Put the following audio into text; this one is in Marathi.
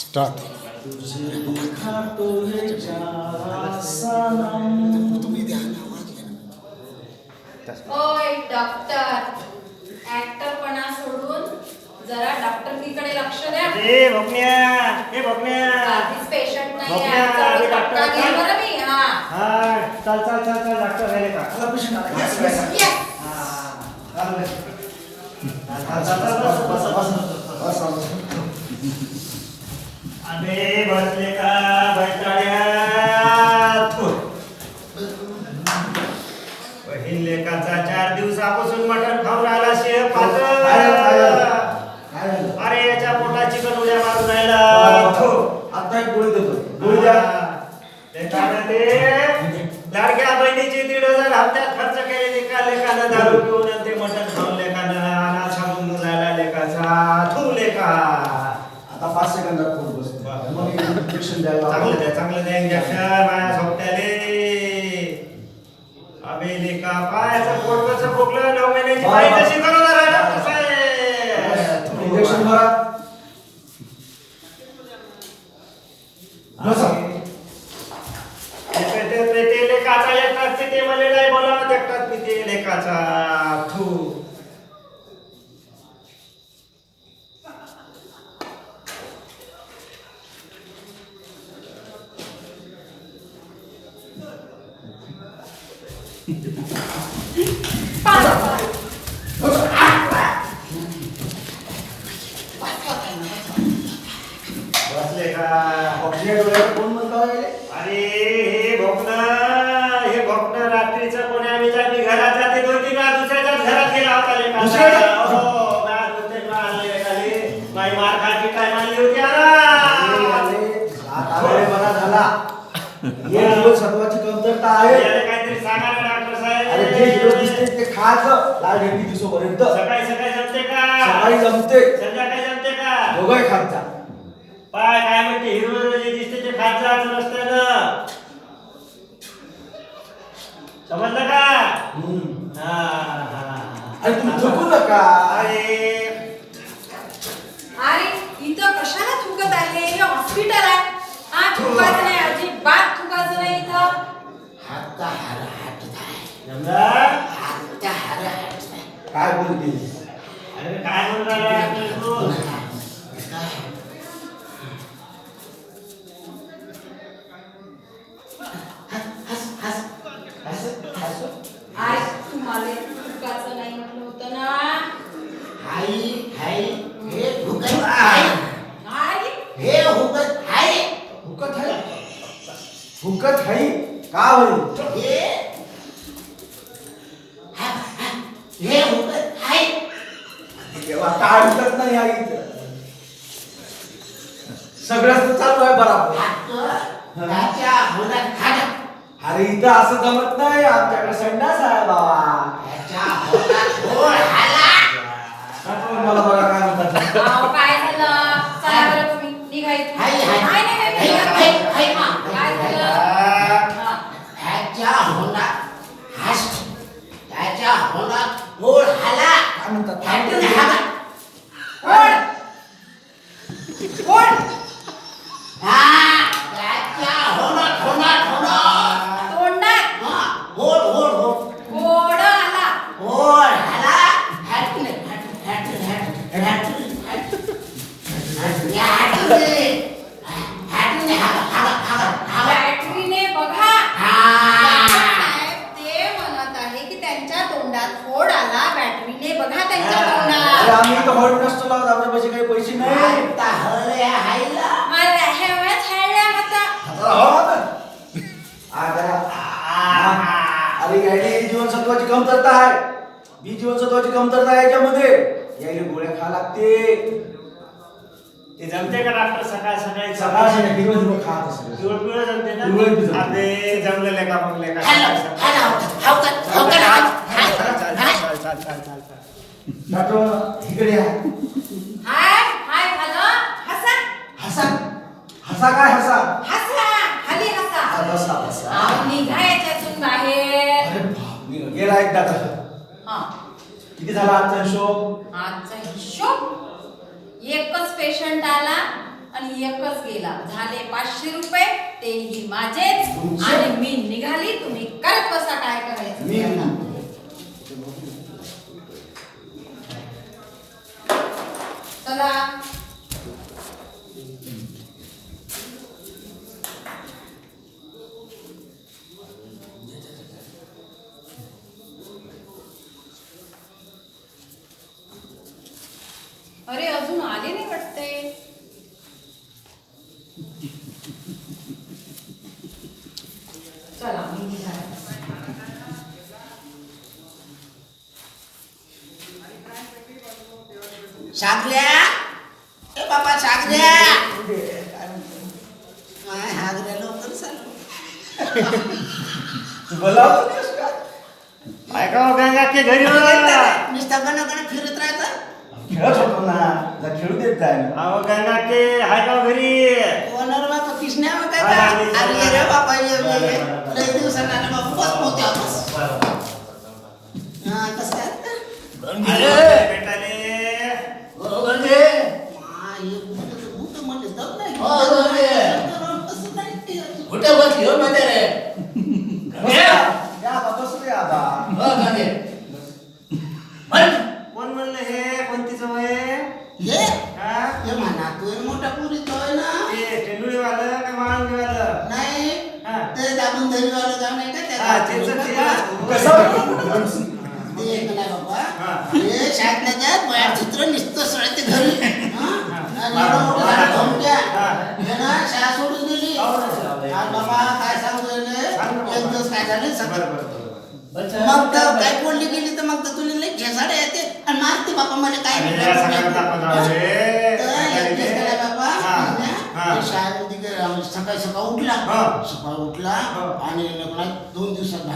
स्टार्ट ओय डॉक्टर ऍक्टरपणा सोडून जरा डॉक्टरकीकडे लक्ष द्या ए भोकण्या ए आधीच पेशंट नाही आहे. डॉक्टर, ये चल. बरं मी हा हा चल चल चल चल डॉक्टर राहिले का. हा, चालू. अबे बसले का बैठाड्या थू. बहीण लेकाचा चार दिवसापासून मटण खाऊन राहिला शेव पातळ अरे याच्या पोटाची पण उड्या मारून राहिला आता एक गोळी देतो गोळी द्या ते काय म्हणते? लाडक्या बहिणीची दीड हजार हप्त्यात खर्च केले लेका लेकानं दारू इंजेक्शन द्यायला चांगलं द्या चांगलं द्या इंजेक्शन माझ्या सोबत्याले अबे लेका पायाचं पोट कसं पोकलं नऊ महिन्याची वा. तशी करून राहिला कसं आहे? इंजेक्शन मारा बसा. ते- ते- ते- ते लेकाचा एकटाच पिते मला नाही बोलावत एकटाच पिते लेकाचा बसले का डोळ्यात कोण म्हणता अरे हे भोकणं हे रात्रीचं कोणी आम्ही ज्या मी घरात जाते दोन तीन वेळा दुसऱ्याच्याच घरात गेला होता? हो मला. माई मार काय होती? झाला. हे हिरो सत्वाची कमतरता आहे. याला काहीतरी सांगा ना डॉक्टर अरे जे हिरो साहेब दिसते ते खायचं लाल ढेपी दिसोपर्यंत सकाळी सकाळी जमते का? सकाळी जमते. संध्याकाळी जमते का? दोघंही पाय काय म्हणते हिरो जे दिसते ते खात जायचं रस्त्यानं समजलं का हा हा अरे तुम्ही थकू नका. अरे. अरे इथं कशाला थुकत आहे हे हॉस्पिटल आहे. हा थुकायचं नाही अजिबात थुकायचं नाही इथं. जमलं? काय बोलते अरे काय म्हणून राहिला तू? आज तुम्हाला थुकायचं नाही म्हटलं होतं ना आई हुकत आहे हुकत आहे का होईल तेव्हा काय हुकत नाही आहे इथं सगळंच चालू आहे बराबर अरे इथं असं जमत नाही आमच्याकडे संडास आहे बाबा मला बघा काय म्हणतात अहो, काय झालं चला बरं तुम्ही निघा इथून. हाय, हाय. नाही, नाही, नाही, हाय, निघा. हाय, हाय. हा, काय झालं કોણ હા રાજા હોના હોના હોના. કોંડા હા હોડ હોડ હોડ કોડ આલા હોડ આલા હાટ ને હાટ હાટ હાટ હાટ. હાટ હાટ હાટ अरे आम्ही इथं हॉल नसतो लावत आमच्यापाशी काही पैसे नाही अरे यायला जीवनसत्वाची कमतरता आहे बी जीवनसत्वाची कमतरता आहे याच्यामध्ये यायला गोळ्या खा लागते ते जमते का डॉक्टर सकाळ सकाळी सकाळची नाही, हिरवं हिरवं खा आता सगळं. पिवळं पिवळं जमते ना पिवळं बी जमते. अरे जमलेलं का मग लेका डॉक्टर इकडे या. हाय हाय झालं हसा. हसा. हसा काय हसा? हसा. खाली हसा. हा, बसा बसा. निघा याच्यातून बाहेर. अरे बाप रे, गेला एकदा का हा. किती झाला आजचा हिशोब? आजचा हिशोब? एकच पेशंट आला आणि एकच गेला. झाले पाचशे रुपये तेही माझेच. तुमचे? आणि मी निघाली तुम्ही करत बसा काय करायचं मी ते आता. चला अरे अजून आले नाही वाटते चला मी ए बाबा सागऱ्या माय हागऱ्या लवकर चालू. ऐका हो, गंगा के घरी. नुसता गण गण फिरत राहायचं खेळत होतो ना जरा खेळू देत जाय अहो गंगा के हाय का हो घरी? कोणावर बाबा किसण्या काय हा, का? आली, अरे. रे बाबा ये ये, बरं, ये बरं, बरं. लय दिवसांना आला बाबा बस पोहते बस हा कसं काय अरे, बेटाले. माय, हे भूत- भूत म्हणलेच जात नाही. हो, रे. कसं नाही ते. कुठे बसली हो मध्ये रे या बाबा बस रे आबा हो मध्ये म्हण. कोण म्हणलं हे हे हा हे तू मोठा पुरी तोय ना ते टेंडुळेवालं का माळंगेवालं नाही हा. ते दाबून धरीवाला जाऊ नाही का त्या हा, ते. बाबा. ते एक हा. हे ज्यात बाहेर चित्र निसतं सगळं ते घरी हा? आणि. एवढं मोठं झालं धमक्या. हा. हे ना शाळा सोडून दिली हो ना. आणि बाबा काय सांगू राहिले? सांग ना बाबा. एक मग तर काय बोलली गेली तर मग तर तुला लई घेसाडे येते. आणि मारते बाबा मला काय. तर दिवस काय बाबा. हा, हा. शाळेमध्ये सकाळी सकाळी उठला. हा. सकाळी उठला हा. आणि लग्नात दोन दिवसात